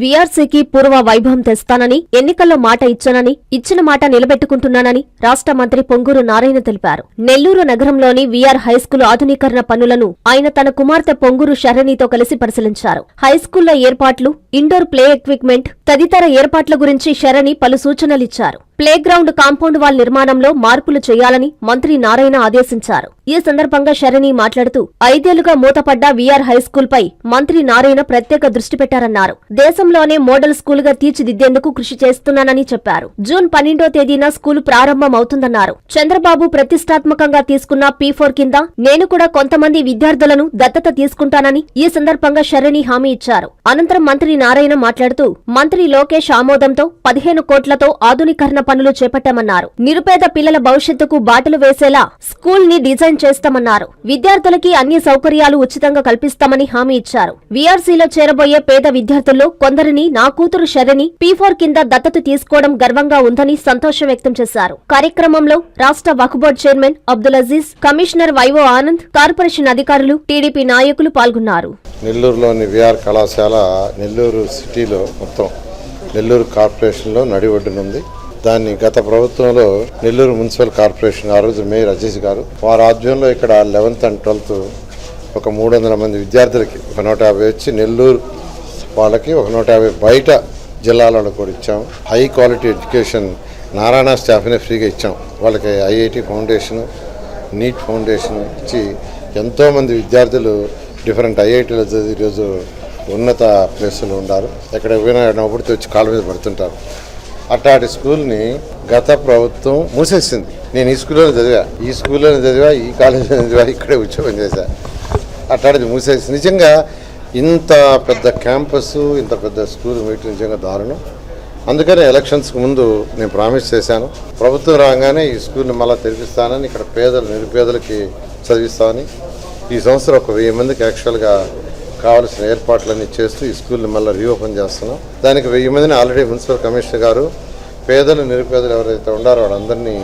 వీఆర్సీకి పూర్వ వైభవం తెస్తానని ఎన్నికల్లో మాట ఇచ్చానని ఇచ్చిన మాట నిలబెట్టుకుంటున్నానని రాష్ట్ర మంత్రి పొంగూరు నారాయణ తెలిపారు. నెల్లూరు నగరంలోని వీఆర్ హైస్కూల్ ఆధునీకరణ పనులను ఆయన తన కుమార్తె పొంగూరు శరణితో కలిసి పరిశీలించారు. హైస్కూల్లో ఏర్పాట్లు ఇండోర్ ప్లే ఎక్విప్మెంట్ తదితర ఏర్పాట్ల గురించి శరణి పలు సూచనలిచ్చారు. ప్లే గ్రౌండ్ కాంపౌండ్ వాల్ నిర్మాణంలో మార్పులు చేయాలని మంత్రి నారాయణ ఆదేశించారు. ఈ సందర్భంగా శరణి మాట్లాడుతూ ఐదేళ్ళుగా మూతపడ్డ వీఆర్ హైస్కూల్పై మంత్రి నారాయణ ప్రత్యేక దృష్టి పెట్టారన్నారు. దేశంలోనే మోడల్ స్కూలుగా తీర్చిదిద్దేందుకు కృషి చేస్తున్నానని చెప్పారు. జూన్ పన్నెండో తేదీన స్కూల్ ప్రారంభమవుతుందన్నారు. చంద్రబాబు ప్రతిష్టాత్మకంగా తీసుకున్న పీ ఫోర్ కింద నేను కూడా కొంతమంది విద్యార్థులను దత్తత తీసుకుంటానని ఈ సందర్భంగా శరణి హామీ ఇచ్చారు. అనంతరం మంత్రి నారాయణ మాట్లాడుతూ మంత్రి లోకేష్ ఆమోదంతో పదిహేను కోట్లతో ఆధునీకరణ పనులు చేపట్టామన్నారు. నిరుపేద పిల్లల భవిష్యత్తుకు బాటలు వేసేలా స్కూల్ని డిజైన్ చేస్తామన్నారు. విద్యార్థులకి అన్ని సౌకర్యాలు ఉచితంగా కల్పిస్తామని హామీ ఇచ్చారు. వీఆర్సీలో చేరబోయే పేద విద్యార్థుల్లో కొందరిని నా కూతురు శరణి పీఫోర్ కింద దత్తత తీసుకోవడం గర్వంగా ఉందని సంతోషం వ్యక్తం చేశారు. కార్యక్రమంలో రాష్ట్ర Waqf Board chairman Abdul Aziz commissioner vivo Anand corporation అధికారులు టీడీపీ నాయకులు పాల్గొన్నారు. నెల్లూరులోని విఆర్ కళాశాల నెల్లూరు సిటీలో మొత్తం నెల్లూరు కార్పొరేషన్లో నడివడ్డునుంది. దాన్ని గత ప్రభుత్వంలో నెల్లూరు మున్సిపల్ కార్పొరేషన్ ఆ రోజు మేయర్ అజీజ్ గారు వారి ఆధ్వర్యంలో ఇక్కడ లెవెన్త్ అండ్ ట్వెల్త్ ఒక మూడు వందల మంది విద్యార్థులకి ఒక నూట యాభై వచ్చి నెల్లూరు వాళ్ళకి ఒక నూట యాభై బయట జిల్లాలలో కూడా ఇచ్చాం. హై క్వాలిటీ ఎడ్యుకేషన్ నారాయణ స్టాఫ్ని ఫ్రీగా ఇచ్చాం. వాళ్ళకి ఐఐటి ఫౌండేషన్ నీట్ ఫౌండేషన్ ఇచ్చి ఎంతోమంది విద్యార్థులు డిఫరెంట్ ఐఐటీలో చదివి ఈరోజు ఉన్నత ప్లేసులు ఉన్నారు. ఎక్కడ పోయినా నవ్వుడితే వచ్చి కాళ్ళ మీద పడుతుంటారు. అట్లాంటి స్కూల్ని గత ప్రభుత్వం మూసేసింది. నేను ఈ స్కూల్లోనే చదివా. ఈ స్కూల్లోనే చదివా ఈ కాలేజీలో చదివా ఇక్కడే ఉద్యోగం చేశా. అట్లాంటిది మూసేసి నిజంగా ఇంత పెద్ద క్యాంపస్ ఇంత పెద్ద స్కూల్ వేయటం నిజంగా దారుణం. అందుకనే ఎలక్షన్స్కి ముందు నేను ప్రామిస్ చేశాను. ప్రభుత్వం రాగానే ఈ స్కూల్ని మళ్ళీ తెరిపిస్తానని ఇక్కడ పేదలు నిరుపేదలకి చదివిస్తామని. ఈ సంవత్సరం ఒక వెయ్యి మందికి యాక్చువల్గా కావాల్సిన ఏర్పాట్లన్నీ చేస్తూ ఈ స్కూల్ని మళ్ళీ రీఓపెన్ చేస్తున్నాం. దానికి వెయ్యి మందిని ఆల్రెడీ మున్సిపల్ కమిషనర్ గారు పేదలు నిరుపేదలు ఎవరైతే ఉండారో వాళ్ళందరినీ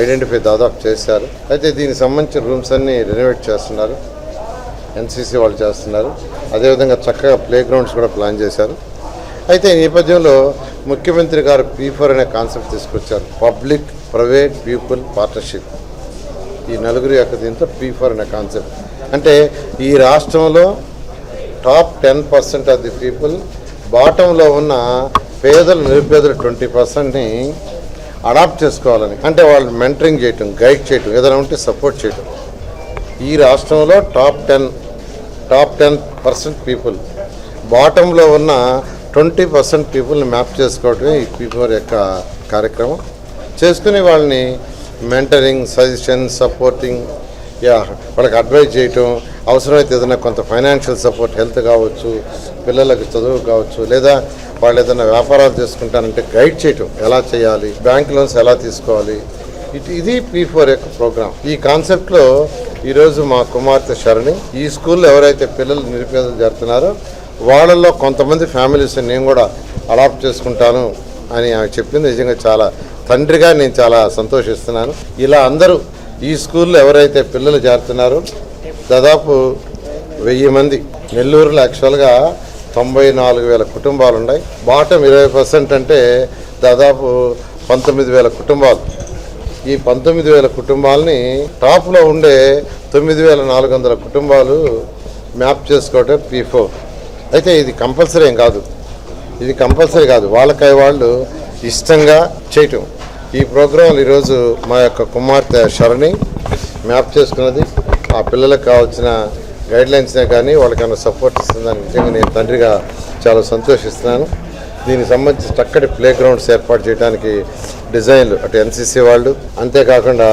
ఐడెంటిఫై దాదాపు చేశారు. అయితే దీనికి సంబంధించిన రూమ్స్ అన్నీ రెనోవేట్ చేస్తున్నారు. ఎన్సీసీ వాళ్ళు చేస్తున్నారు. అదేవిధంగా చక్కగా ప్లే గ్రౌండ్స్ కూడా ప్లాన్ చేశారు. అయితే ఈ నేపథ్యంలో ముఖ్యమంత్రి గారు పీఫర్ అనే కాన్సెప్ట్ తీసుకొచ్చారు. Public private people partnership. ఈ నలుగురు యొక్క దీంతో పీఫర్ అనే కాన్సెప్ట్. అంటే ఈ రాష్ట్రంలో top ten percent of the people బాటంలో ఉన్న పేదలు నిరుపేదలు ట్వంటీ పర్సెంట్ని అడాప్ట్ చేసుకోవాలని అంటే వాళ్ళు మెంటరింగ్ చేయటం గైడ్ చేయటం ఏదైనా ఉంటే సపోర్ట్ చేయటం. ఈ రాష్ట్రంలో top ten top ten percent people బాటంలో ఉన్న ట్వంటీ పర్సెంట్ పీపుల్ని మ్యాప్ చేసుకోవటమే ఈ పీపుల్ యొక్క కార్యక్రమం. చేసుకుని వాళ్ళని మెంటరింగ్ సజెషన్ సపోర్టింగ్ వాళ్ళకి అడ్వైజ్ చేయటం అవసరమైతే ఏదైనా కొంత ఫైనాన్షియల్ సపోర్ట్ హెల్త్ కావచ్చు పిల్లలకు చదువు కావచ్చు లేదా వాళ్ళు ఏదైనా వ్యాపారాలు చేసుకుంటానంటే గైడ్ చేయటం ఎలా చేయాలి బ్యాంక్ లోన్స్ ఎలా తీసుకోవాలి. ఇట్ ఇది పీ ఫోర్ యొక్క ప్రోగ్రామ్ ఈ కాన్సెప్ట్లో ఈరోజు మా కుమార్తె శరణి ఈ స్కూల్లో ఎవరైతే పిల్లలు నిరుపేదలు జరుగుతున్నారో వాళ్ళల్లో కొంతమంది ఫ్యామిలీస్ నేను కూడా అడాప్ట్ చేసుకుంటాను అని ఆమె చెప్పింది. నిజంగా చాలా తండ్రిగా నేను చాలా సంతోషిస్తున్నాను. ఇలా అందరూ ఈ స్కూల్లో ఎవరైతే పిల్లలు చేరుతున్నారో దాదాపు వెయ్యి మంది. నెల్లూరులో యాక్చువల్గా తొంభై నాలుగు వేల కుటుంబాలు ఉన్నాయి. బాటం ఇరవై పర్సెంట్ అంటే దాదాపు పంతొమ్మిది వేల కుటుంబాలు. ఈ పంతొమ్మిది వేల కుటుంబాలని టాప్లో ఉండే తొమ్మిది వేల నాలుగు వందల కుటుంబాలు మ్యాప్ చేసుకోవటం పీ ఫోర్ అయితే ఇది కంపల్సరీ ఏం కాదు. ఇది కంపల్సరీ కాదు. వాళ్ళకై వాళ్ళు ఇష్టంగా చేయటం. ఈ ప్రోగ్రాంలు ఈరోజు మా యొక్క కుమార్తె శరణి మ్యాప్ చేసుకున్నది. ఆ పిల్లలకు కావాల్సిన గైడ్లైన్స్నే కానీ వాళ్ళకైనా సపోర్ట్ ఇస్తుందని నిజంగా నేను తండ్రిగా చాలా సంతోషిస్తున్నాను. దీనికి సంబంధించి చక్కటి ప్లే గ్రౌండ్స్ ఏర్పాటు చేయడానికి డిజైన్లు అటు ఎన్సీసీ వాళ్ళు అంతేకాకుండా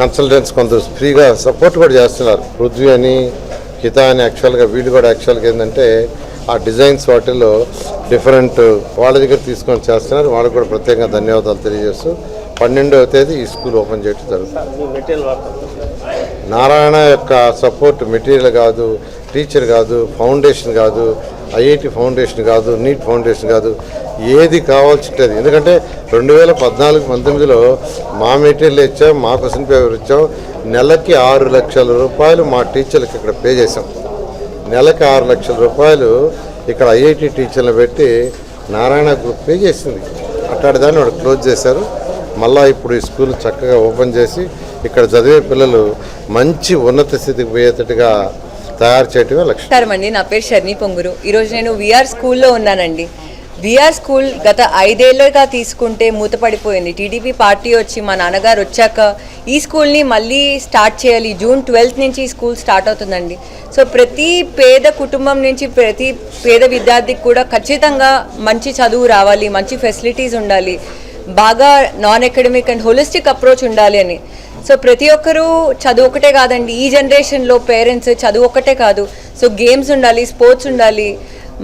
కన్సల్టెంట్స్ కొందరు ఫ్రీగా సపోర్ట్ కూడా చేస్తున్నారు. పృథ్వీ అని హిత అని యాక్చువల్గా వీళ్ళు కూడా యాక్చువల్గా ఏంటంటే ఆ డిజైన్స్ వాటిల్లో డిఫరెంట్ వాళ్ళ దగ్గర తీసుకొని చేస్తున్నారు. వాళ్ళకి కూడా ప్రత్యేకంగా ధన్యవాదాలు తెలియజేస్తూ పన్నెండవ తేదీ ఈ స్కూల్ ఓపెన్ చేయడం జరుగుతుంది. నారాయణ యొక్క సపోర్ట్ మెటీరియల్ కాదు టీచర్ కాదు ఫౌండేషన్ కాదు ఐఐటి ఫౌండేషన్ కాదు నీట్ ఫౌండేషన్ కాదు ఏది కావాల్సింటది. ఎందుకంటే రెండు వేల పద్నాలుగు పంతొమ్మిదిలో మా మెటీరియల్ ఇచ్చాం మా క్వశ్చన్ పేపర్ ఇచ్చాం నెలకి ఆరు లక్షల రూపాయలు మా టీచర్లకు ఇక్కడ పే చేసాం నెలకు ఆరు లక్షల రూపాయలు ఇక్కడ ఐఐటి టీచర్లు పెట్టి నారాయణ గ్రూప్ పే చేసింది. అట్లాంటి దాన్ని వాడు క్లోజ్ చేశారు. మళ్ళీ ఇప్పుడు ఈ స్కూల్ చక్కగా ఓపెన్ చేసి ఇక్కడ చదివే పిల్లలు మంచి ఉన్నత స్థితికి పోయేటట్టుగా తయారు చేయటమే లక్ష్యం. నా పేరు షర్ని పొంగురు. ఈరోజు నేను విఆర్ స్కూల్లో ఉన్నానండి. విఆర్ స్కూల్ గత ఐదేళ్ళుగా తీసుకుంటే మూతపడిపోయింది. టీడీపీ పార్టీ వచ్చి మా నాన్నగారు వచ్చాక ఈ స్కూల్ని మళ్ళీ స్టార్ట్ చేయాలి. జూన్ ట్వెల్త్ నుంచి ఈ స్కూల్ స్టార్ట్ అవుతుందండి. సో ప్రతి పేద కుటుంబం నుంచి ప్రతి పేద విద్యార్థికి కూడా ఖచ్చితంగా మంచి చదువు రావాలి మంచి ఫెసిలిటీస్ ఉండాలి బాగా non academic and holistic approach ఉండాలి అని. సో ప్రతి ఒక్కరూ చదువు ఒకటే కాదండి. ఈ జనరేషన్లో పేరెంట్స్ చదువు ఒకటే కాదు. సో గేమ్స్ ఉండాలి స్పోర్ట్స్ ఉండాలి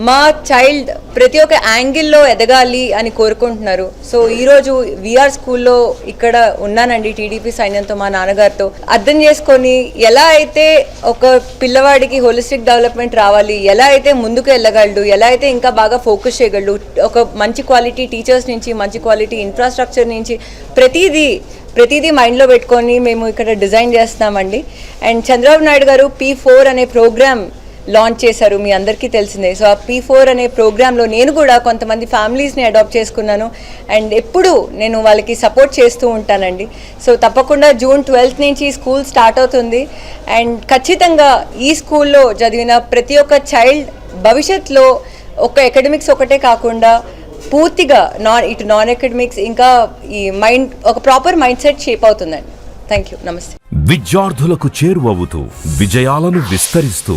మా చైల్డ్ ప్రతి ఒక్క యాంగిల్లో ఎదగాలి అని కోరుకుంటున్నారు. సో ఈరోజు విఆర్ స్కూల్లో ఇక్కడ ఉన్నానండి టీడీపీ సైన్యంతో మా నాన్నగారితో. అర్థం చేసుకొని ఎలా అయితే ఒక పిల్లవాడికి హోలిస్టిక్ డెవలప్మెంట్ రావాలి ఎలా అయితే ముందుకు వెళ్ళగలడు ఎలా అయితే ఇంకా బాగా ఫోకస్ చేయగలడు ఒక మంచి క్వాలిటీ టీచర్స్ నుంచి మంచి క్వాలిటీ ఇన్ఫ్రాస్ట్రక్చర్ నుంచి ప్రతిదీ ప్రతిదీ మైండ్లో పెట్టుకొని మేము ఇక్కడ డిజైన్ చేస్తున్నామండి. And Chandrababu Naidu garu P four అనే ప్రోగ్రామ్ లాంచ్ చేశారు మీ అందరికీ తెలిసిందే. సో ఆ పీ ఫోర్ అనే ప్రోగ్రాంలో నేను కూడా కొంతమంది ఫ్యామిలీస్ని అడాప్ట్ చేసుకున్నాను. అండ్ ఎప్పుడు నేను వాళ్ళకి సపోర్ట్ చేస్తూ ఉంటానండి. సో తప్పకుండా జూన్ ట్వెల్త్ నుంచి స్కూల్ స్టార్ట్ అవుతుంది. అండ్ ఖచ్చితంగా ఈ స్కూల్లో చదివిన ప్రతి ఒక్క చైల్డ్ భవిష్యత్తులో ఒక అకాడమిక్స్ ఒకటే కాకుండా పూర్తిగా నాన్ ఇటు నాన్ అకాడమిక్స్ ఇంకా ఈ మైండ్ ఒక ప్రాపర్ మైండ్ సెట్ షేప్ అవుతుందండి. థ్యాంక్ యూ నమస్తే విద్యార్థులకు చేరువవుతూ విజయాలను విస్తరిస్తూ